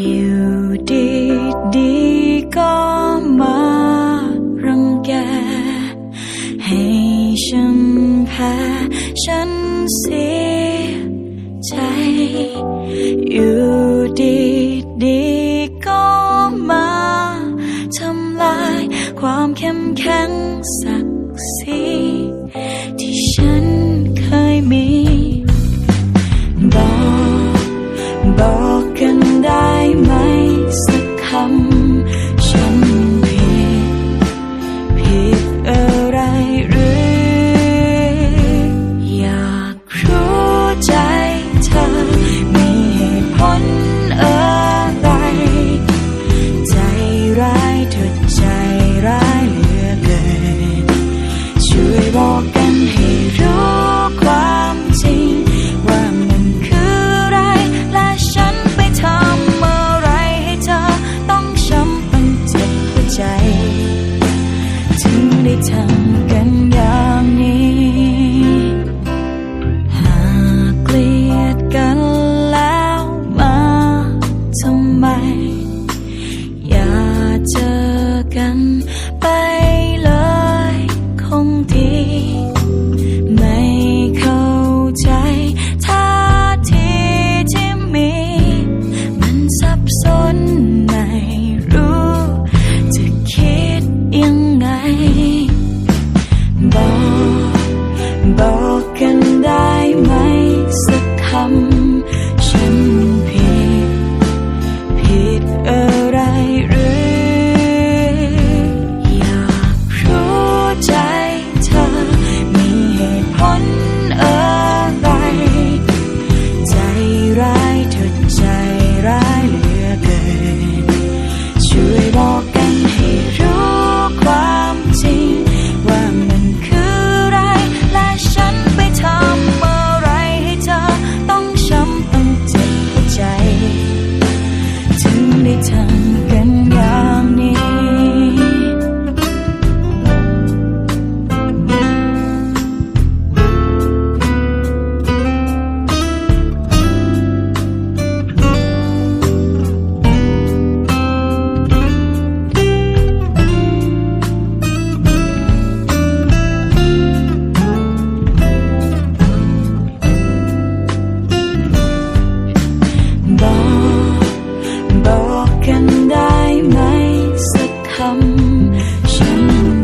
อยู่ดีดีก็มารังแก ให้ฉันแพ้ฉันเสียใจ อยู่ดีดีก็มาทำลายความเข้มแข็งศักดิ์ศรีที่ฉันเคยมี ไป 是